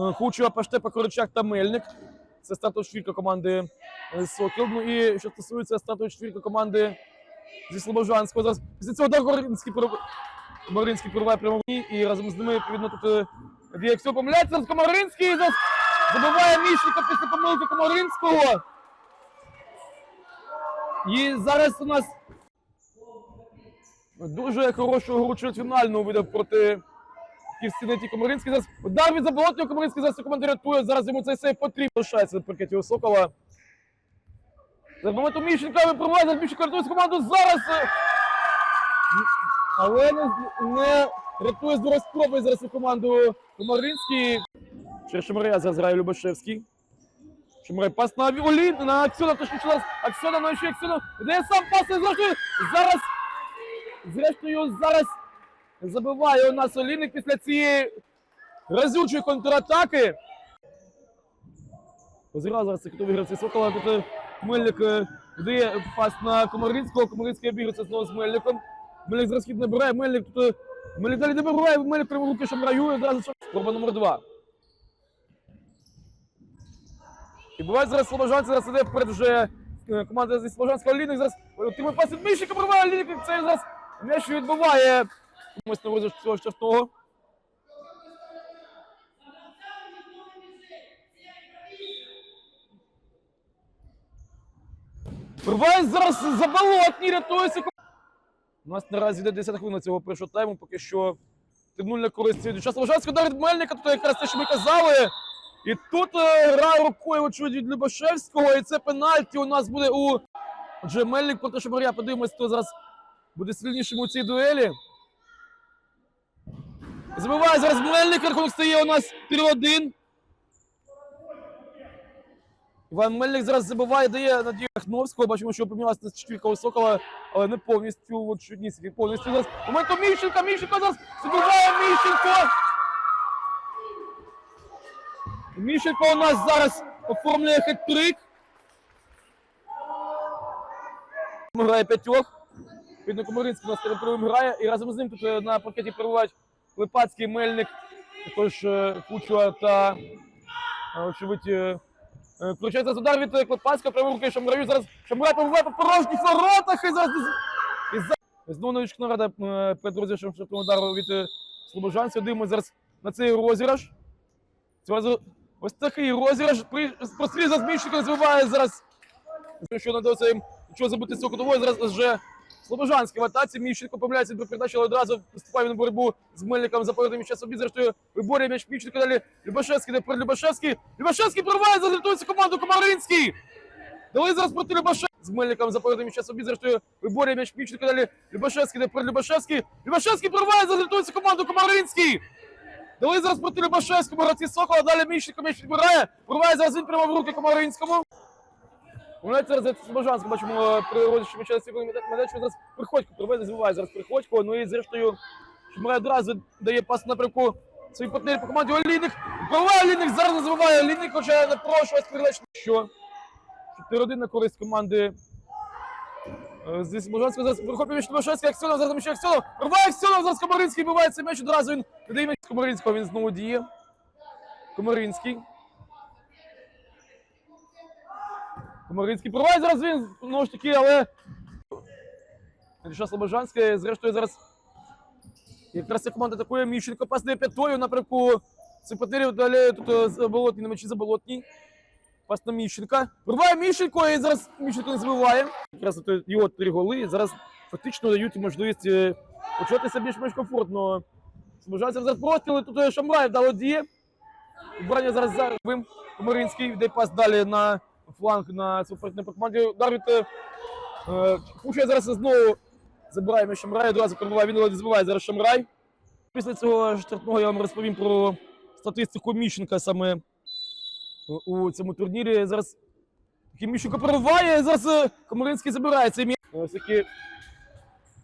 Е, Хучева, Паштепа, Корочак та Мельник. Це стартова четвірка команди е, Сокіл. Ну і що стосується стартової четвірки команди зі Слобожанського. Зараз після цього удар Горинський прориває прямо і разом з ними відповідно тут е, все помиляється. Зараз Комаринський зараз забиває Міщенка після помилки Комаринського. І зараз у нас дуже хорошу гру чвертьфінальну видав проти Ківстінеті Комаринський. Зараз удар від заболотнього Комаринський зараз команда рятує. Зараз йому цей сейф потрібно. Лишається на паркеті у Сокола. За моменту Міщенка зараз Міщенко рятує команду. Зараз. е, Але не, не рятує з другої спроби зараз свою команду Комаринський. Через Шамаря зараз грає Любашевський. Шамаря пас на Олін, на Аксьона, точніше зараз Аксьона, на ще Аксьона. Де сам пас, і зрештою, зараз, зрештою, зараз забиває у нас Олійник після цієї разючої контратаки. Розіграв зараз цикотові гравці Сокола. Тут е, Мельник е, дає пас на Комаринського. Комаринський обігрується знову з Мельником. Мельник зараз хід набирає. Мельник тут. е, Мельник далі не вибирає. Мельник прямо руки Шамраю. і Одразу спроба номер два. І буває зараз Слобожанці, зараз іде вперед вже е, команда зі Слобожанського Лінник. Зараз отримує пас від Міщика, пробиває Лінник. і Це зараз м'яч відбиває. Комусь на розіграш цього штрафного. Вриває зараз заболотні, рятується. У нас наразі йде 10 хвилин цього першого тайму, поки що 3-0 на користь від час Лежанського дарить Мельника, тут якраз те, що ми казали. І тут е, грає рукою очевидь від Любашевського, і це пенальті у нас буде у. Отже, Мельник проти Шабаря, подивимось, хто зараз буде сильнішим у цій дуелі. Забиває зараз Мельник, рахунок стає у нас 3-1. Іван Мельник зараз забиває, дає Надію Хновського. Бачимо, що помінялася у Сокола, але не повністю, чудність, повністю зараз. Моменту Міщенка, Міщенко зараз забиває Міщенко. Міщенко у нас зараз оформлює хет-трик. Грає п'ятьох. Відно Комаринський у нас перед грає. І разом з ним тут е, на паркеті перебувають Липацький, Мельник, також е, Кучуа та, е, очевидь, е, Е, Включається удар від Клепацького, прямо руки Шамраю. Зараз Шамрай побуває по порожніх воротах і зараз. І за... Знову новичок нарада перед розіграшем штрафного удару від Слобожанця. Дивимося зараз на цей розіграш. Цього разу ось такий розіграш. При... Прострій за зміщенко збиває зараз. Що надалося їм нічого забути цього кутового. Зараз вже Слобожанський в атаці. Міщенко помиляється до передачі, але одразу вступає він в боротьбу з Мельником за повернення м'яча собі. Зрештою виборює м'яч Міщенко далі. Любашевський, де перед Любашевський. Любашевський прорває, зарятується команду Комаринський. Дали зараз проти Любашевський. З Мельником за повернення м'яча собі. Зрештою виборює м'яч Міщенко далі. Любашевський, де перед Любашевський. Любашевський прорває, зарятується команду Комаринський. Дали зараз проти Любашевського, гравці Сокола, далі Міщенко м'яч відбирає. Прорває зараз він прямо в руки Комаринському. Вони зараз за Слобожанську бачимо при розіграші м'яча на сьогодні медачу зараз приходько проведе, звиває зараз приходько. Ну і зрештою Шмарай одразу дає пас напрямку своїй партнері по команді Олійник. Проває Олійник, зараз не забиває Олійник, хоча напрошується передачу. Що? 4-1 на користь команди е, зі Слобожанського. Зараз прихоплює м'яч Тимошевський, Аксьонов, зараз ще Аксьонов. Рває Аксьонов, зараз Комаринський биває цей м'яч одразу він дає м'яч Комаринського, він знову діє. Комаринський. Комаринський проває зараз він, знову ж таки, але. Ріша Слобожанська, зрештою, зараз. Якраз ця команда атакує Міщенко пас дає п'ятою напрямку симпатнерів. Далі тут е, заболотній на мечі заболотній. Пас на Міщенка. Вирває Міщенко і зараз Міщенко не забиває. Якраз його три голи. І зараз фактично дають можливість е, почуватися більш-менш комфортно. Слобожанцям зараз простріли, тут е, Шамраєв дало діє. Вбрання зараз за Комаринський йде пас далі на фланг на супротивній команді. Удар від е, е, зараз знову забирає м'яч Шамрай, одразу перебуває, він але не забиває зараз Шамрай. Після цього штрафного я вам розповім про статистику Міщенка саме у цьому турнірі. Зараз Міщенко прориває, зараз е, Комаринський забирає цей м'яч.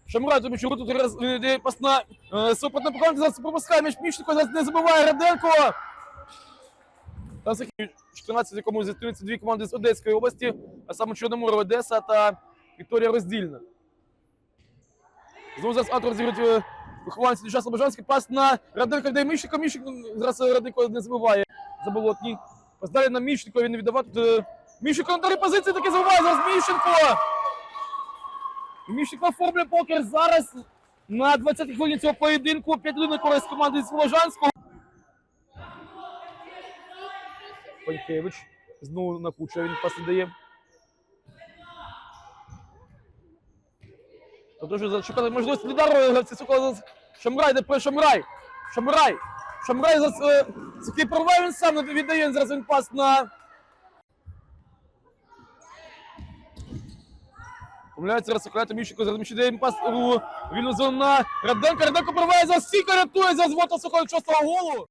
Шамрай тобі чого тут раз йде пас на е, зараз пропускає м'яч Міщенко, зараз не забиває Раденко. Зараз такі 14, в якому зустрінуться дві команди з Одеської області, а саме Чорноморова Одеса та Вікторія Роздільна. Знову зараз автор розіграють вихованець Дюша Слобожанський, пас на Раденко, де Міщенко, Міщенко, зараз е, Раденко не забиває, заболотній. Пас далі на Міщенко, він не віддавав, тут е, Міщенко на другій позиції таки забиває, зараз Міщенко! Міщенко оформлює покер зараз на 20-й хвилині цього поєдинку, 5 на користь команди з Слобожанського. Панькевич знову на кучу він пас дає. Тобто вже зачекати можливість лідару гравці Сокола. Шамрай, де про Шамрай. Шамрай. Шамрай за такий прорвав він сам віддає зараз він пас на. Помиляється зараз Соколята Міщенко, зараз Міщенко дає пас у вільну зону на Раденко. Раденко прорває за стійко, рятує за звота Сокола шостого голу.